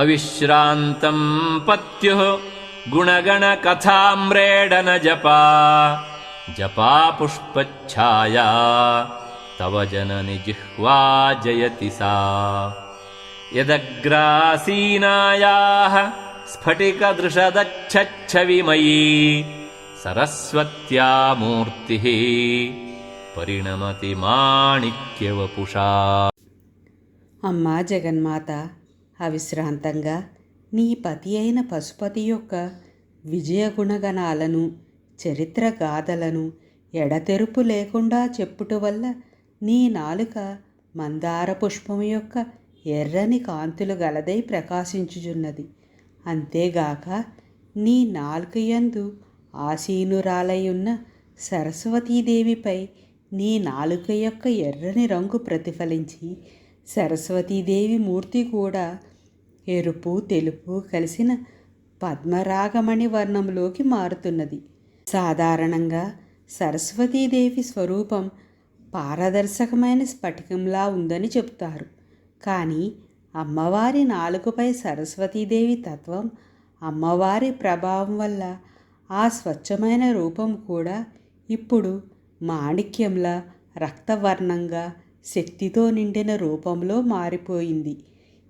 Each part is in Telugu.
अविश्रान्तम् पत्युः गुणगणकथाम्रेडन जपा जपा पुष्पच्छाया तव जननि जिह्वा जयति सा। यदग्रासीनायाः स्फटिकदृशदच्छच्छविमयी सरस्वत्या मूर्तिः परिणमति माणिक्यवपुषा। अम्मा जगन्माता అవిశ్రాంతంగా నీ పతి అయిన పశుపతి యొక్క విజయ గుణగణాలను చరిత్ర గాథలను ఎడతెరుపు లేకుండా చెప్పుట వల్ల నీ నాలుక మందార పుష్పం యొక్క ఎర్రని కాంతులు గలదై ప్రకాశించుచున్నది. అంతేగాక నీ నాలుకయందు ఆసీనురాలై ఉన్న సరస్వతీదేవిపై నీ నాలుక యొక్క ఎర్రని రంగు ప్రతిఫలించి సరస్వతీదేవి మూర్తి కూడా ఎరుపు తెలుపు కలిసిన పద్మరాగమణి వర్ణంలోకి మారుతున్నది. సాధారణంగా సరస్వతీదేవి స్వరూపం పారదర్శకమైన స్ఫటికంలా ఉందని చెప్తారు కానీ అమ్మవారి నాలుకపై సరస్వతీదేవి తత్వం అమ్మవారి ప్రభావం వల్ల ఆ స్వచ్ఛమైన రూపం కూడా ఇప్పుడు మాణిక్యంలా రక్తవర్ణంగా శక్తితో నిండిన రూపంలో మారిపోయింది.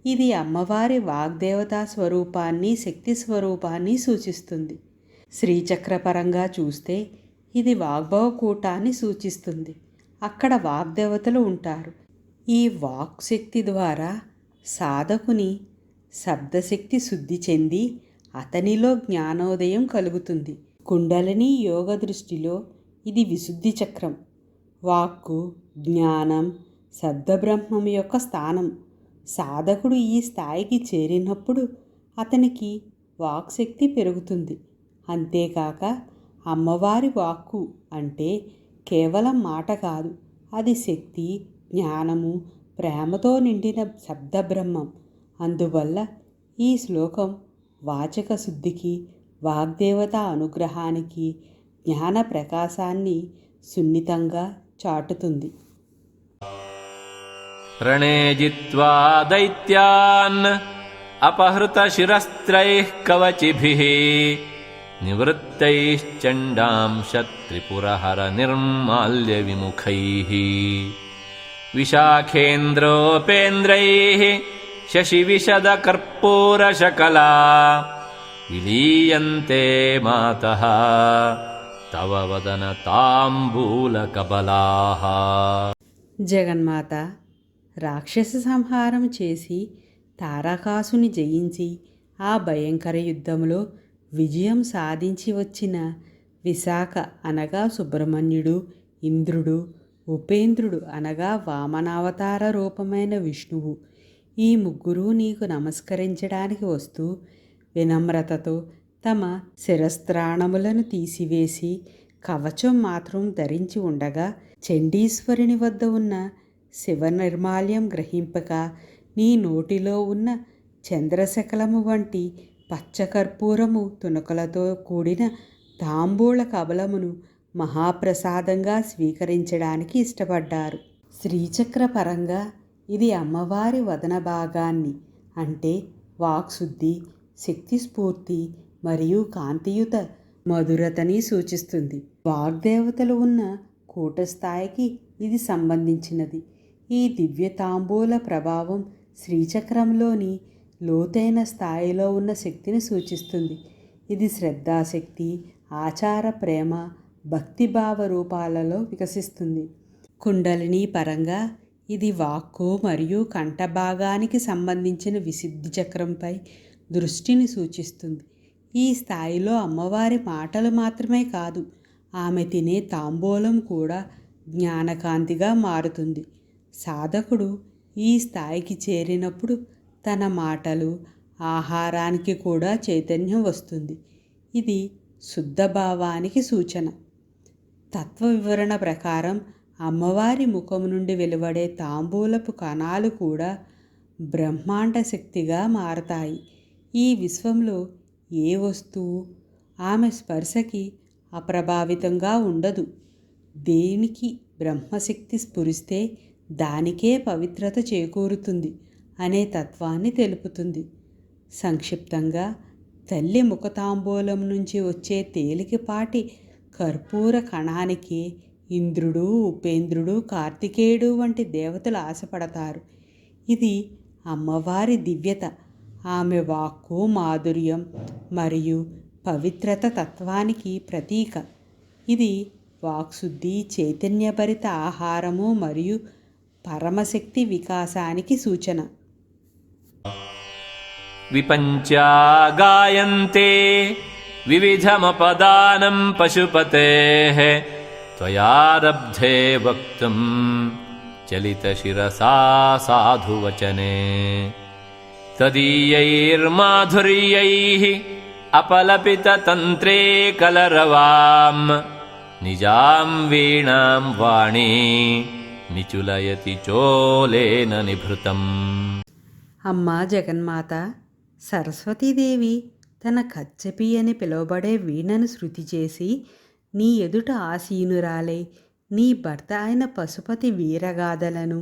ఇది అమ్మవారి వాగ్దేవతా స్వరూపాన్ని శక్తి స్వరూపాన్ని సూచిస్తుంది. శ్రీచక్రపరంగా చూస్తే ఇది వాగ్భవ కూటాన్ని సూచిస్తుంది. అక్కడ వాగ్దేవతలు ఉంటారు. ఈ వాక్ శక్తి ద్వారా సాధకుని శబ్దశక్తి శుద్ధి చెంది అతనిలో జ్ఞానోదయం కలుగుతుంది. కుండలిని యోగ దృష్టిలో ఇది విశుద్ధి చక్రం. వాక్కు జ్ఞానం శబ్దబ్రహ్మం యొక్క స్థానం. సాధకుడు ఈ స్థాయికి చేరినప్పుడు అతనికి వాక్శక్తి పెరుగుతుంది. అంతేకాక అమ్మవారి వాక్కు అంటే కేవలం మాట కాదు అది శక్తి జ్ఞానము ప్రేమతో నిండిన శబ్దబ్రహ్మం. అందువల్ల ఈ శ్లోకం వాచక శుద్ధికి వాగ్దేవత అనుగ్రహానికి జ్ఞాన ప్రకాశాన్ని సున్నితంగా చాటుతుంది. रणे जित्वा दैत्यान् अपहृतशिरस्त्रैः कवचिभिः निवृत्तैश्चण्डांशत्रिपुरहरनिर्माल्यविमुखैः विशाखेन्द्रोपेन्द्रैः शशिविशदकर्पूरशकला विलीयन्ते मातः तव वदनताम्बूलकबलाः जगन्माता రాక్షస సంహారం చేసి తారకాసుని జయించి ఆ భయంకర యుద్ధంలో విజయం సాధించి వచ్చిన విశాఖ అనగా సుబ్రహ్మణ్యుడు ఇంద్రుడు ఉపేంద్రుడు అనగా వామనావతార రూపమైన విష్ణువు. ఈ ముగ్గురు నీకు నమస్కరించడానికి వస్తూ వినమ్రతతో తమ శిరస్త్రాణములను తీసివేసి కవచం మాత్రం ధరించి ఉండగా చండీశ్వరుని వద్ద ఉన్న శివనిర్మాల్యం గ్రహింపక నీ నోటిలో ఉన్న చంద్రశకలము వంటి పచ్చకర్పూరము తునకలతో కూడిన తాంబూల కబలమును మహాప్రసాదంగా స్వీకరించడానికి ఇష్టపడ్డారు. శ్రీచక్ర పరంగా ఇది అమ్మవారి వదన భాగాన్ని అంటే వాక్శుద్ధి శక్తి స్ఫూర్తి మరియు కాంతియుత మధురతని సూచిస్తుంది. వాగ్దేవతలు ఉన్న కూటస్థాయికి ఇది సంబంధించినది. ఈ దివ్య తాంబూల ప్రభావం శ్రీచక్రంలోని లోతైన స్థాయిలో ఉన్న శక్తిని సూచిస్తుంది. ఇది శ్రద్ధాశక్తి ఆచార ప్రేమ భక్తిభావ రూపాలలో వికసిస్తుంది. కుండలిని పరంగా ఇది వాక్కు మరియు కంఠభాగానికి సంబంధించిన విశుద్ధి చక్రంపై దృష్టిని సూచిస్తుంది. ఈ స్థాయిలో అమ్మవారి మాటలు మాత్రమే కాదు ఆమె తినే తాంబూలం కూడా జ్ఞానకాంతిగా మారుతుంది. సాధకుడు ఈ స్థాయికి చేరినప్పుడు తన మాటలు ఆహారానికి కూడా చైతన్యం వస్తుంది. ఇది శుద్ధ భావానికి సూచన. తత్వ వివరణ ప్రకారం అమ్మవారి ముఖం నుండి వెలువడే తాంబూలపు కణాలు కూడా బ్రహ్మాండ శక్తిగా మారతాయి. ఈ విశ్వంలో ఏ వస్తువు ఆమె స్పర్శకి అప్రభావితంగా ఉండదు. దేనికి బ్రహ్మశక్తి స్ఫురిస్తే దానికే పవిత్రత చేకూరుతుంది అనే తత్వాన్ని తెలుపుతుంది. సంక్షిప్తంగా తల్లి ముఖతాంబూలం నుంచి వచ్చే తేలికపాటి కర్పూర కణానికి ఇంద్రుడు ఉపేంద్రుడు కార్తికేయుడు వంటి దేవతలు ఆశపడతారు. ఇది అమ్మవారి దివ్యత. ఆమె వాక్కు మాధుర్యం మరియు పవిత్రత తత్వానికి ప్రతీక. ఇది వాక్శుద్ధి చైతన్యభరిత ఆహారము మరియు పరమశక్తి వికాసానికి సూచన విపంచా గాయంతే వివిధమపదానం పశుపతేः त्वयारब्धे वक्तुम् चलितशिरसा साधुवचने तदीयैर्माधुर्यैः अपलपिततन्त्रे कलरवाम् निजां वीणां वाणी నిచులయతి చోలేన నిభృతం. అమ్మా జగన్మాత సరస్వతీదేవి తన కచ్చపి అని పిలువబడే వీణను శృతి చేసి నీ ఎదుట ఆసీనురాలే నీ భర్త అయిన పశుపతి వీరగాథలను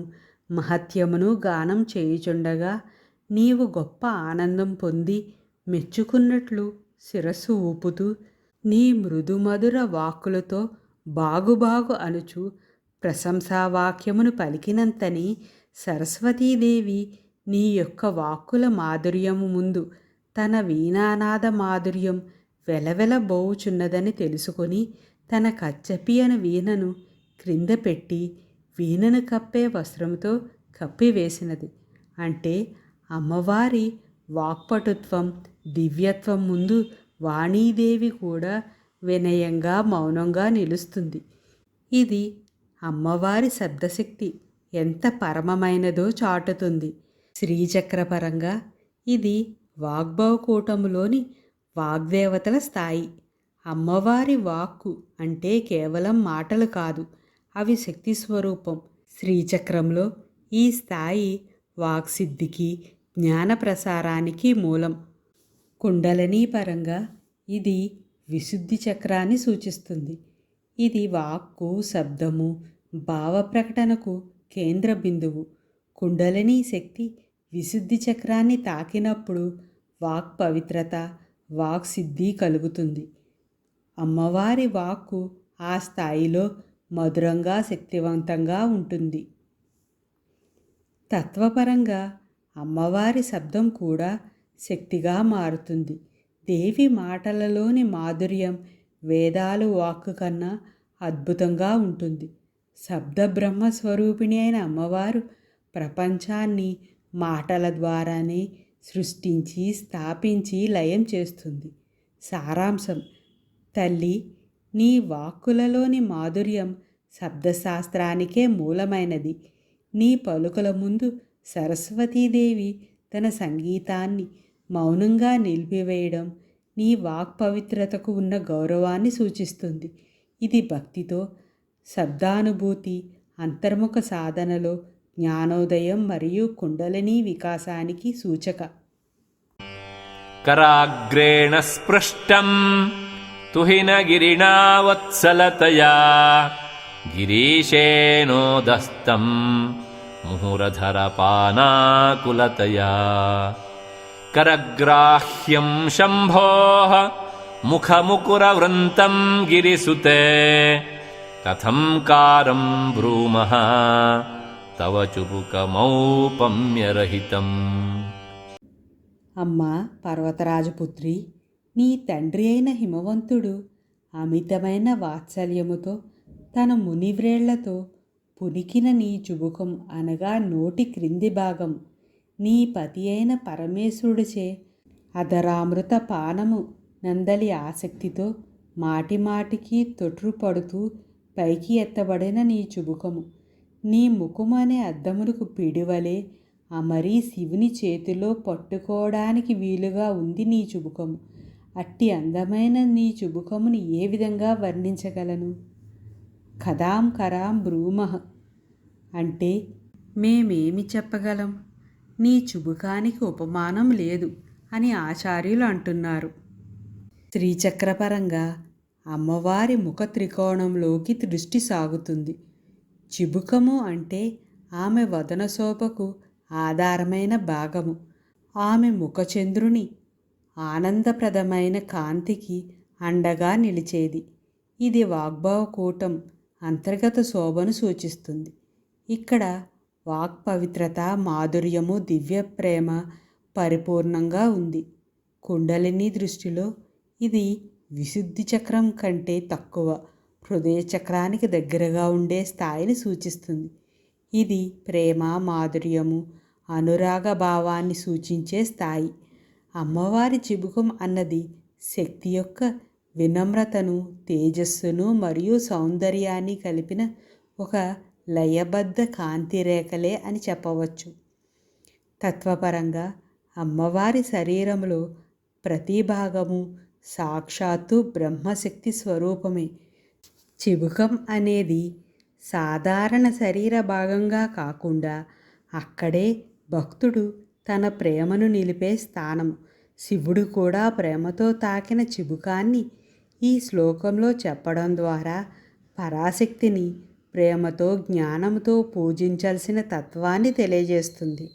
మహత్యమును గానం చేయుచుండగా నీవు గొప్ప ఆనందం పొంది మెచ్చుకున్నట్లు శిరస్సు ఊపుతూ నీ మృదుమధుర వాక్కులతో బాగుబాగు అనుచు ప్రశంసావాక్యమును పలికినంతని సరస్వతీదేవి నీ యొక్క వాక్కుల మాధుర్యము ముందు తన వీణానాద మాధుర్యం వెలవెలబోవుచున్నదని తెలుసుకొని తన కచ్చపి అను వీణను క్రింద పెట్టి వీణను కప్పే వస్త్రంతో కప్పివేసినది. అంటే అమ్మవారి వాక్పటుత్వం దివ్యత్వం ముందు వాణీదేవి కూడా వినయంగా మౌనంగా నిలుస్తుంది. ఇది అమ్మవారి శబ్దశక్తి ఎంత పరమమైనదో చాటుతుంది. శ్రీచక్రపరంగా ఇది వాగ్భవకూటములోని వాగ్దేవతల స్థాయి. అమ్మవారి వాక్కు అంటే కేవలం మాటలు కాదు అవి శక్తి స్వరూపం. శ్రీచక్రంలో ఈ స్థాయి వాక్సిద్ధికి జ్ఞాన ప్రసారానికి మూలం. కుండలనీ పరంగా ఇది విశుద్ధి చక్రాన్ని సూచిస్తుంది. ఇది వాక్కు శబ్దము భావ ప్రకటనకు కేంద్ర బిందువు. కుండలిని శక్తి విశుద్ధి చక్రాన్ని తాకినప్పుడు వాక్ పవిత్రత వాక్ సిద్ధి కలుగుతుంది. అమ్మవారి వాక్కు ఆ స్థాయిలో మధురంగా శక్తివంతంగా ఉంటుంది. తత్వపరంగా అమ్మవారి శబ్దం కూడా శక్తిగా మారుతుంది. దేవి మాటలలోని మాధుర్యం వేదాలు వాక్కు కన్నా అద్భుతంగా ఉంటుంది. శబ్ద బ్రహ్మ స్వరూపిణి అయిన అమ్మవారు ప్రపంచాన్ని మాటల ద్వారానే సృష్టించి స్థాపించి లయం చేస్తుంది. సారాంశం తల్లి నీ వాక్కులలోని మాధుర్యం శబ్దశాస్త్రానికే మూలమైనది. నీ పలుకల ముందు సరస్వతీదేవి తన సంగీతాన్ని మౌనంగా నిలిపివేయడం నీ వాక్ పవిత్రతకు ఉన్న గౌరవాన్ని సూచిస్తుంది. ఇది భక్తితో శబ్దానుభూతి అంతర్ముఖ సాధనలో జ్ఞానోదయం మరియు కుండలిని వికాసానికి సూచక. కరాగ్రేణ స్పృష్టం తుహిన వత్సలతయా గిరీశేనోదస్తం ముహురధర పానాకులతయా करग्राह्यं शम्भोः मुखमुकुरवृन्तम् गिरिसुते कथं कारं ब्रूमः तव चुबुकमौपम्यरहितम् అమ్మా పర్వతరాజపుత్రి నీ తండ్రి అయిన హిమవంతుడు అమితమైన వాత్సల్యముతో తన మునివ్రేళ్లతో పునికిన నీ చుబుకం అనగా నోటి క్రింది భాగం నీ పతి అయిన పరమేశ్వరుడిచే అధరామృత పానము నందలి ఆసక్తితో మాటిమాటికి తొట్రుపడుతూ పైకి ఎత్తబడిన నీ చుబుకము. నీ ముఖము అనే అద్దమునకు పిడివలే అమరీ శివుని చేతిలో పట్టుకోవడానికి వీలుగా ఉంది నీ చుబుకము. అట్టి అందమైన నీ చుబుకముని ఏ విధంగా వర్ణించగలను? కదాం కరాం బ్రూమహ అంటే మేమేమి చెప్పగలం? నీ చుబుకానికి ఉపమానం లేదు అని ఆచార్యులు అంటున్నారు. శ్రీచక్రపరంగా అమ్మవారి ముఖ త్రికోణంలోకి దృష్టి సాగుతుంది. చిబుకము అంటే ఆమె వదన శోభకు ఆధారమైన భాగము. ఆమె ముఖచంద్రుని ఆనందప్రదమైన కాంతికి అండగా నిలిచేది. ఇది వాగ్భవకూటం అంతర్గత శోభను సూచిస్తుంది. ఇక్కడ వాక్ పవిత్రత మాధుర్యము దివ్య ప్రేమ పరిపూర్ణంగా ఉంది. కుండలిని దృష్టిలో ఇది విశుద్ధి చక్రం కంటే తక్కువ. హృదయ చక్రానికి దగ్గరగా ఉండే స్థాయిని సూచిస్తుంది. ఇది ప్రేమ మాధుర్యము అనురాగ భావాన్ని సూచించే స్థాయి. అమ్మవారి చిబుకం అన్నది శక్తి యొక్క వినమ్రతను తేజస్సును మరియు సౌందర్యాన్ని కలిపిన ఒక లయబద్ధ కాంతి రేఖలే అని చెప్పవచ్చు. తత్వపరంగా అమ్మవారి శరీరంలో ప్రతి భాగము సాక్షాత్తు బ్రహ్మశక్తి స్వరూపమే. చిబుకం అనేది సాధారణ శరీర భాగంగా కాకుండా అక్కడే భక్తుడు తన ప్రేమను నిలిపే స్థానం. శివుడు కూడా ప్రేమతో తాకిన చిబుకాన్ని ఈ శ్లోకంలో చెప్పడం ద్వారా పరాశక్తిని ప్రేమతో జ్ఞానంతో పూజించాల్సిన తత్వాన్ని తెలియజేస్తుంది.